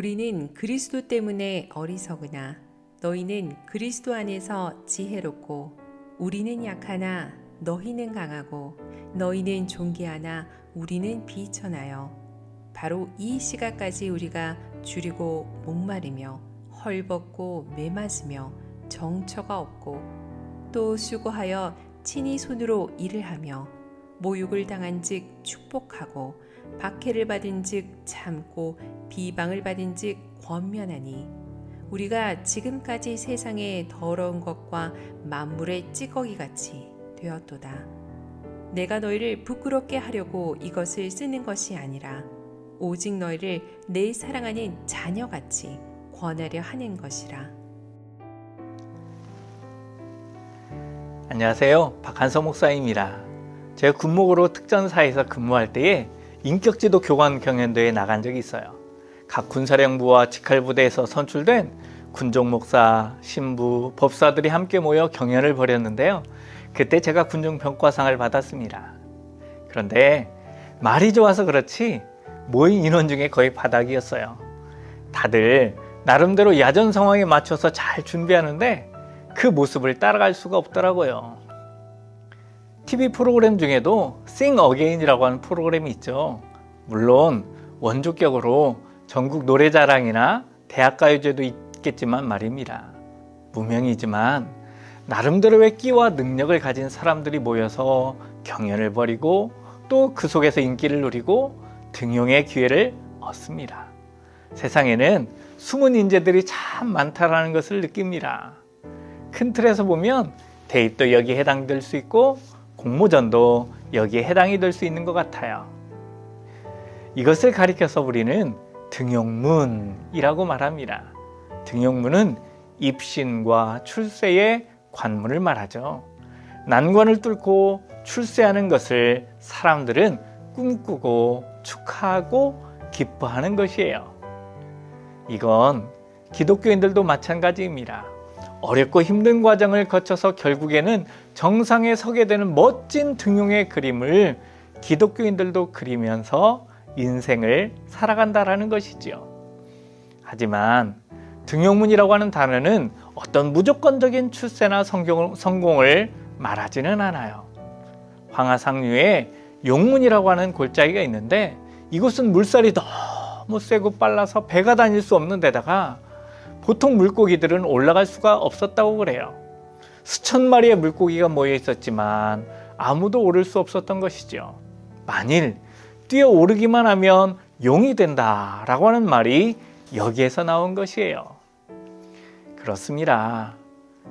우리는 그리스도 때문에 어리석으나 너희는 그리스도 안에서 지혜롭고 우리는 약하나 너희는 강하고 너희는 존귀하나 우리는 비천하여 바로 이 시각까지 우리가 줄이고 목마르며 헐벗고 매맞으며 정처가 없고 또 수고하여 친히 손으로 일을 하며 모욕을 당한 즉 축복하고 박해를 받은 즉 참고 비방을 받은 즉 권면하니 우리가 지금까지 세상의 더러운 것과 만물의 찌꺼기 같이 되었도다. 내가 너희를 부끄럽게 하려고 이것을 쓰는 것이 아니라 오직 너희를 내 사랑하는 자녀같이 권하려 하는 것이라. 안녕하세요. 박한서 목사입니다. 제가 군목으로 특전사에서 근무할 때에 인격지도 교관 경연대회에 나간 적이 있어요. 각 군사령부와 직할부대에서 선출된 군종 목사, 신부, 법사들이 함께 모여 경연을 벌였는데요. 그때 제가 군종 병과상을 받았습니다. 그런데 말이 좋아서 그렇지 모인 인원 중에 거의 바닥이었어요. 다들 나름대로 야전 상황에 맞춰서 잘 준비하는데 그 모습을 따라갈 수가 없더라고요. TV 프로그램 중에도 Sing Again이라고 하는 프로그램이 있죠. 물론 원조격으로 전국 노래자랑이나 대학가요제도 있겠지만 말입니다. 무명이지만 나름대로의 끼와 능력을 가진 사람들이 모여서 경연을 벌이고 또 그 속에서 인기를 누리고 등용의 기회를 얻습니다. 세상에는 숨은 인재들이 참 많다라는 것을 느낍니다. 큰 틀에서 보면 대입도 여기에 해당될 수 있고 공모전도 여기에 해당이 될 수 있는 것 같아요. 이것을 가리켜서 우리는 등용문이라고 말합니다. 등용문은 입신과 출세의 관문을 말하죠. 난관을 뚫고 출세하는 것을 사람들은 꿈꾸고 축하하고 기뻐하는 것이에요. 이건 기독교인들도 마찬가지입니다. 어렵고 힘든 과정을 거쳐서 결국에는 정상에 서게 되는 멋진 등용의 그림을 기독교인들도 그리면서 인생을 살아간다라는 것이지요. 하지만 등용문이라고 하는 단어는 어떤 무조건적인 출세나 성공을 말하지는 않아요. 황하상류에 용문이라고 하는 골짜기가 있는데 이곳은 물살이 너무 세고 빨라서 배가 다닐 수 없는 데다가 보통 물고기들은 올라갈 수가 없었다고 그래요. 수천 마리의 물고기가 모여 있었지만 아무도 오를 수 없었던 것이죠. 만일 뛰어 오르기만 하면 용이 된다 라고 하는 말이 여기에서 나온 것이에요. 그렇습니다.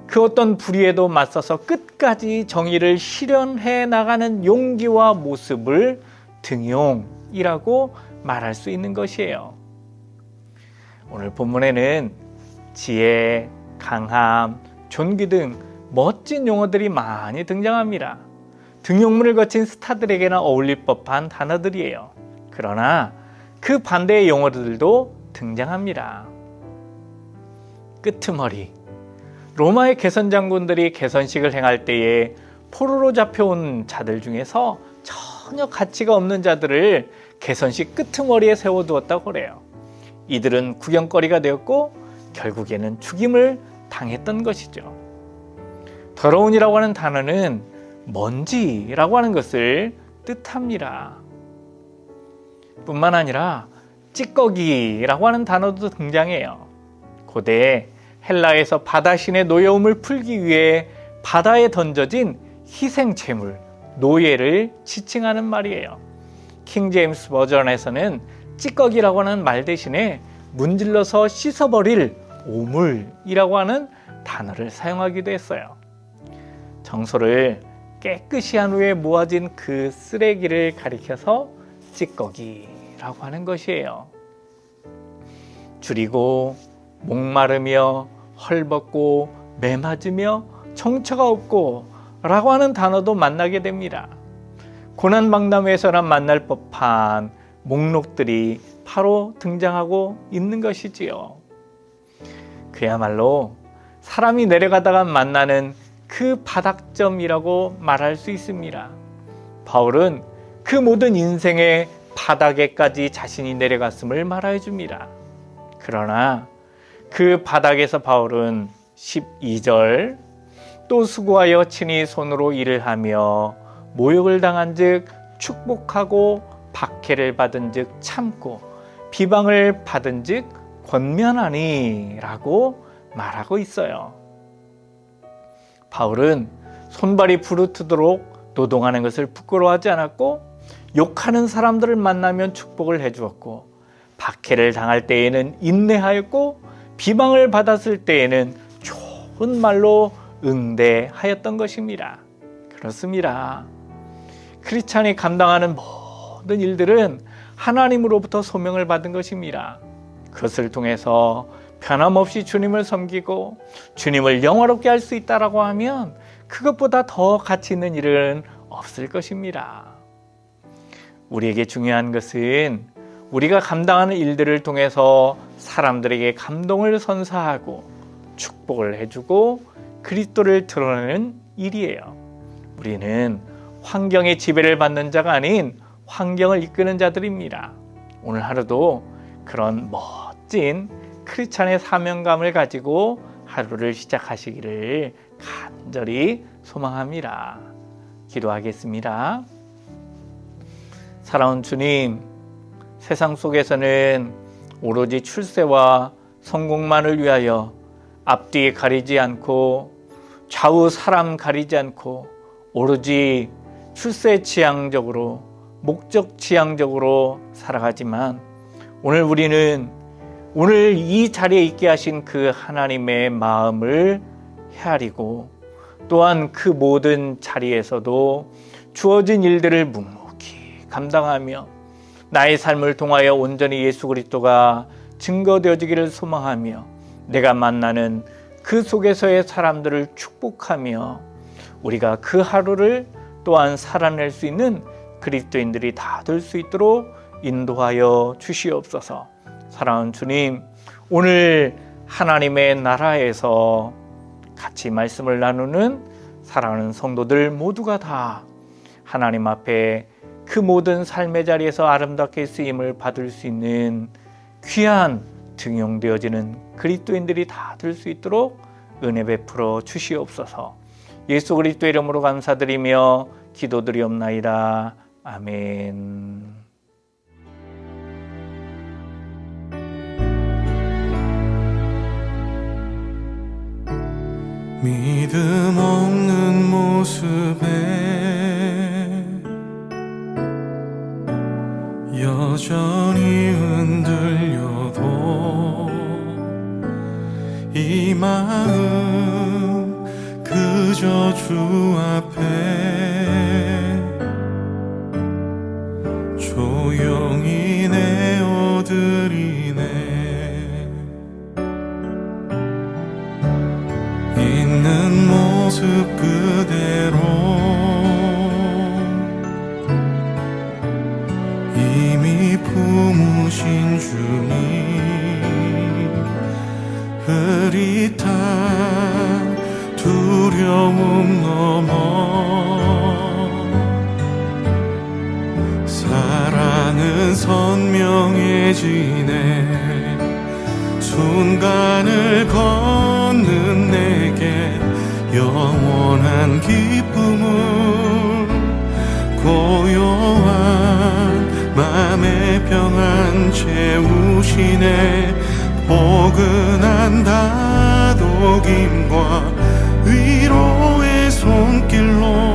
그 어떤 불의에도 맞서서 끝까지 정의를 실현해 나가는 용기와 모습을 등용이라고 말할 수 있는 것이에요. 오늘 본문에는 지혜, 강함, 존귀 등 멋진 용어들이 많이 등장합니다. 등용문을 거친 스타들에게나 어울릴 법한 단어들이에요. 그러나 그 반대의 용어들도 등장합니다. 끄트머리. 로마의 개선 장군들이 개선식을 행할 때에 포로로 잡혀온 자들 중에서 전혀 가치가 없는 자들을 개선식 끄트머리에 세워두었다고 그래요. 이들은 구경거리가 되었고 결국에는 죽임을 당했던 것이죠. 더러운이라고 하는 단어는 먼지라고 하는 것을 뜻합니다. 뿐만 아니라 찌꺼기라고 하는 단어도 등장해요. 고대 헬라에서 바다 신의 노여움을 풀기 위해 바다에 던져진 희생 제물, 노예를 지칭하는 말이에요. 킹 제임스 버전에서는 찌꺼기라고 하는 말 대신에 문질러서 씻어버릴 오물이라고 하는 단어를 사용하기도 했어요. 정소를 깨끗이 한 후에 모아진 그 쓰레기를 가리켜서 찌꺼기라고 하는 것이에요. 줄이고 목마르며 헐벗고 매맞으며 정처가 없고 라고 하는 단어도 만나게 됩니다. 고난박람회에서나 만날 법한 목록들이 바로 등장하고 있는 것이지요. 그야말로 사람이 내려가다가 만나는 그 바닥점이라고 말할 수 있습니다. 바울은 그 모든 인생의 바닥에까지 자신이 내려갔음을 말해 줍니다. 그러나 그 바닥에서 바울은 12절 또 수고하여 친히 손으로 일을 하며 모욕을 당한 즉 축복하고 박해를 받은 즉 참고 비방을 받은즉 권면하니라고 말하고 있어요. 바울은 손발이 부르트도록 노동하는 것을 부끄러워하지 않았고 욕하는 사람들을 만나면 축복을 해 주었고 박해를 당할 때에는 인내하였고 비방을 받았을 때에는 좋은 말로 응대하였던 것입니다. 그렇습니다. 크리스찬이 감당하는 모든 일들은 하나님으로부터 소명을 받은 것입니다. 그것을 통해서 변함없이 주님을 섬기고 주님을 영화롭게 할 수 있다라고 하면 그것보다 더 가치 있는 일은 없을 것입니다. 우리에게 중요한 것은 우리가 감당하는 일들을 통해서 사람들에게 감동을 선사하고 축복을 해주고 그리스도를 드러내는 일이에요. 우리는 환경의 지배를 받는 자가 아닌 환경을 이끄는 자들입니다. 오늘 하루도 그런 멋진 크리스찬의 사명감을 가지고 하루를 시작하시기를 간절히 소망합니다. 기도하겠습니다. 사랑하는 주님, 세상 속에서는 오로지 출세와 성공만을 위하여 앞뒤 가리지 않고 좌우 사람 가리지 않고 오로지 출세 지향적으로 목적 지향적으로 살아가지만 오늘 우리는 오늘 이 자리에 있게 하신 그 하나님의 마음을 헤아리고 또한 그 모든 자리에서도 주어진 일들을 묵묵히 감당하며 나의 삶을 통하여 온전히 예수 그리스도가 증거되어지기를 소망하며 내가 만나는 그 속에서의 사람들을 축복하며 우리가 그 하루를 또한 살아낼 수 있는 그리스도인들이 다 될 수 있도록 인도하여 주시옵소서. 사랑하는 주님, 오늘 하나님의 나라에서 같이 말씀을 나누는 사랑하는 성도들 모두가 다 하나님 앞에 그 모든 삶의 자리에서 아름답게 쓰임을 받을 수 있는 귀한 증용되어지는 그리스도인들이 다 될 수 있도록 은혜 베풀어 주시옵소서. 예수 그리스도 이름으로 감사드리며 기도드리옵나이다. 아멘. 믿음 없는 모습에 여전히 흔들려도 이 마음 그저 주 앞에 있는 모습 그대로. 이미 품으신 주님 흐릿한 두려움 넘어 사랑은 선명해지네 순간을 걷는 내게 영원한 기쁨을 고요한 맘의 평안 채우시네. 포근한 다독임과 위로의 손길로